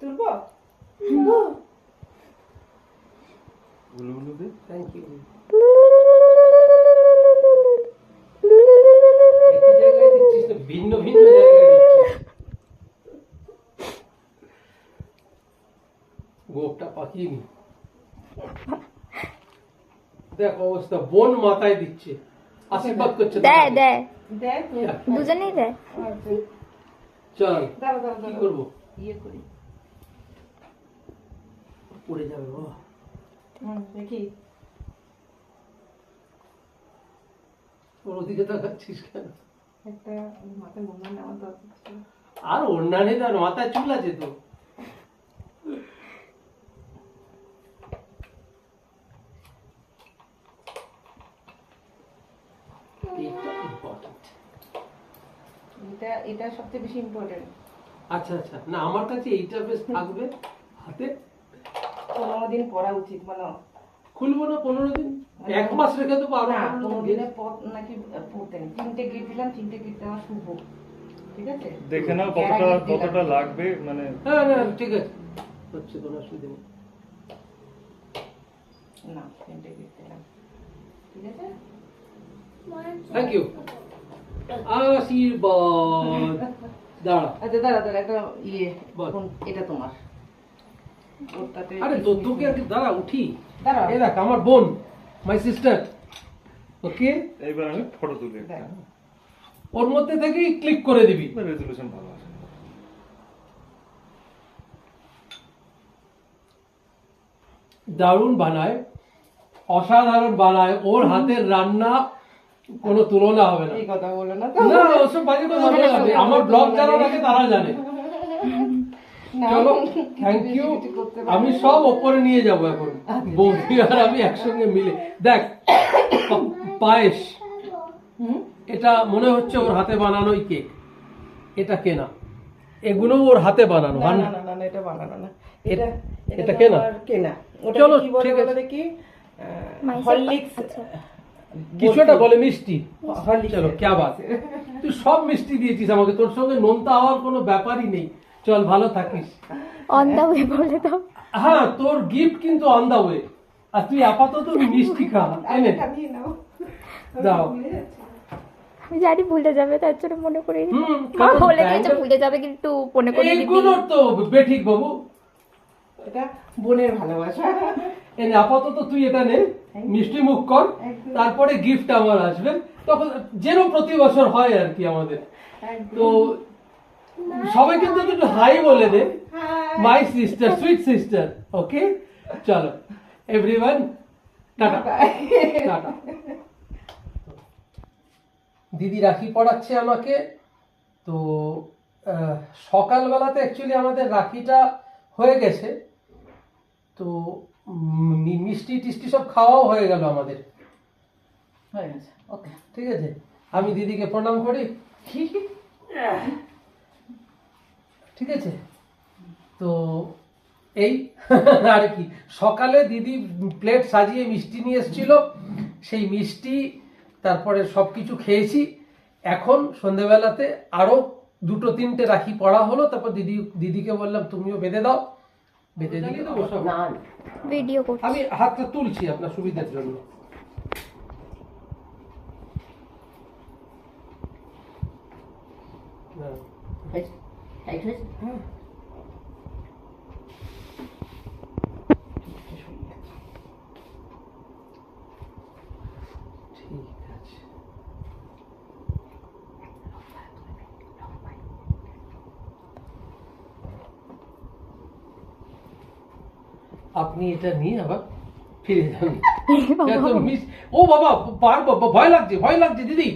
তুলবো? গুলো গুলো দে। থ্যাংক ইউ একই জায়গায় দিচ্ছিস না, ভিন্ন ভিন্ন গোপটা পাকিয়ে দেখ অবস্থা বোন মাথায় দিচ্ছে। আশীর্বাদ করছে দেয়। দেয় দুজনেই দেয় আচ্ছা। চল কি করব? ইয়ে করি। পড়ে যাবে বাবা দেখি। ওর ওদিকে তাকাচ্ছিস কেন? একটা মাথায় মোমা নেওয়ার দরকার ছিল। আর তার মাথায় চুল আছে তো। এটা এটা সবচেয়ে বেশি ইম্পর্টেন্ট আচ্ছা আচ্ছা। না আমার কাছে এইটা বেশ থাকবে হাতে। পনেরো দিন পরা উচিত মানে খুলবো না পনেরো দিন? এক মাস রেখে দেবো আরও না পনেরো দিনের পর নাকি পড়তে নেই। তিনটে গিট দিলাম তিনটে গিট দেওয়া শুভ। ঠিক আছে? দেখে নাও কতটা কতটা লাগবে মানে হ্যাঁ না ঠিক আছে। হচ্ছে কোনো অসুবিধা নেই। না তিনটে গিট দিলাম। ঠিক আছে? থ্যাংক ইউ আশীর্বাদ। দাঁড়া আচ্ছা দাঁড়া দাঁড়া একটা ইয়ে এটা তোমার। আরে তো আর দাঁড়া উঠি। দাঁড়া এই দেখ আমার বোন মাই সিস্টার ওকে? এইবার আমি ফটো তুলি ওর মধ্যে থেকেই ক্লিক করে দিবি। রেজলিউশন ভালো আছে। দারুণ বানায় অসাধারণ বানায় ওর হাতের রান্না কোনো তুলনা হবে না। এই কথা বলো না তো? না ওসব বাজে কথা বলে নেই। আমার ব্লগ যারা দেখে তারা জানে। চলো থ্যাংক ইউ আমি সব ওপরে নিয়ে যাব এখন। বৌদি আর আমি একসঙ্গে মিলে। দেখ পায়েস। হুম? এটা মনে হচ্ছে ওর হাতে বানানোই কেক। এটা কেনা। এগুলো ওর হাতে বানানো না না না না, না, এটা বানানো না। এটা- এটা কেনা? কেনা। ওটা চলো, কি বলে। দেখি? হরলিক্স আচ্ছা। কিছু একটা বলে মিষ্টি। চলো ক্যা বাত? তুই সব মিষ্টি দিয়েছিস আমাকে তোর সঙ্গে নোনতা হওয়ার কোনো ব্যাপারই নেই। চল ভালো থাকিস। অন দা ওয়ে বলে দাও। হ্যাঁ তোর গিফট কিন্তু অন দা ওয়ে আর তুই আপাতত মিষ্টি খা এনে নিয়ে দাও। আমি জানি ভুলে যাবে তার জন্য মনে করে মা বলে দিয়েছে ভুলে যাবে কিন্তু মনে করে তো বেঠিক বাবু। এটা বোনের ভালোবাসা। এনে আপাতত তুই এটা নে। মিষ্টি মুখ কর তারপরে গিফট আমার আসবে। তখন যেন প্রতি বছর হয় আর কি আমাদের। তো সবাই কিন্তু একটু হাই বলে দে। My sister sweet sister okay চলো এভরিওয়ান টাটা। টাটা। দিদি রাখি পড়াচ্ছে আমাকে। তো সকালবেলাতে অ্যাকচুয়ালি আমাদের রাখিটা হয়ে গেছে। তো মিষ্টি টিষ্টি সব খাওয়াও হয়ে গেল আমাদের। ওকে, ঠিক আছে। আমি দিদিকে প্রণাম করি। ঠিক আছে? তো এই, আর কি, সকালে দিদি প্লেট সাজিয়ে মিষ্টি নিয়ে এসেছিল। সেই মিষ্টি, তারপরে সব কিছু খেয়েছি। এখন সন্ধেবেলাতে আরও দুটো তিনটে রাখি পড়া হলো, তারপর দিদি, দিদিকে বললাম, তুমিও বেঁধে দাও। বেঁধে দিয়ে দেবো সব ভিডিও করছি আমি হাতটা তুলছি আপনার সুবিধার জন্য। হ্যাঁ। হ্যাঁ। ঠিক আপনি এটা নিয়ে আবার ফিরে যান ও বাবা পারব ভয় লাগছে ভয় লাগছে দিদি।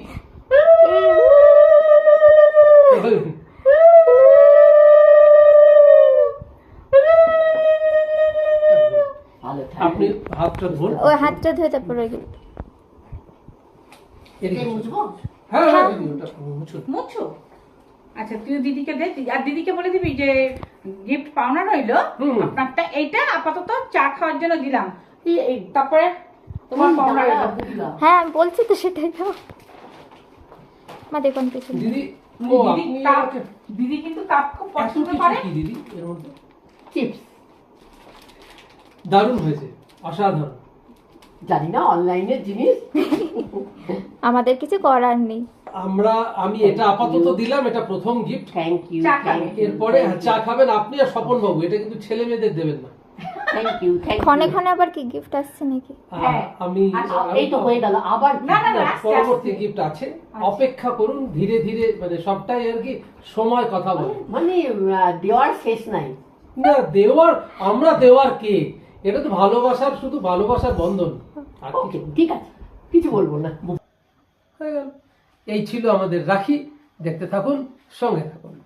আপনি হাতটা ধরুন। ওই হাতটা ধুয়ে তারপরে হ্যাঁ হ্যাঁ দিদি ওটা মুছো? আচ্ছা তুই দিদিকে দে আর দিদিকে বলে দিবি যে গিফট পাওনা রইল আপনারটা এইটা আপাতত চা খাওয়ার জন্য দিলাম। তারপরে তোমার পাওনা হ্যাঁ আমি বলছি তো সেটাই তো। মা দেখুন পিছনে দিদি দিদি কিন্তু কাপ খুব পছন্দ করে। দিদি? এর মধ্যে? চিপস দারুণ হয়েছে অসাধারণ। জানি না অনলাইনের জিনিস। আমাদের কিছু করার নেই। আমরা আমি এটা আপাতত দিলাম এটা প্রথম গিফট থ্যাংক ইউ এরপরে চা খাবেন আপনি আর স্বপন বাবু এটা কিন্তু ছেলে মেয়েদের দেবেন না। থ্যাংক ইউ থ্যাংক ক্ষণে ক্ষণে আবার কি গিফট আসছে নাকি। আমি এই তো হয়ে গেল আবার না না না পরবর্তী গিফট আছে। অপেক্ষা করুন ধীরে ধীরে মানে সবটাই আর কি সময় কথা বলে। মানে দেওয়ার শেষ নাই। না দেওয়ার আমরা দেওয়ার কে? এটা তো ভালোবাসার শুধু ভালোবাসার বন্ধন। ঠিক আছে কিছু বলব না। হয়ে গেল। এই ছিল আমাদের রাখি। দেখতে থাকুন সঙ্গে থাকুন।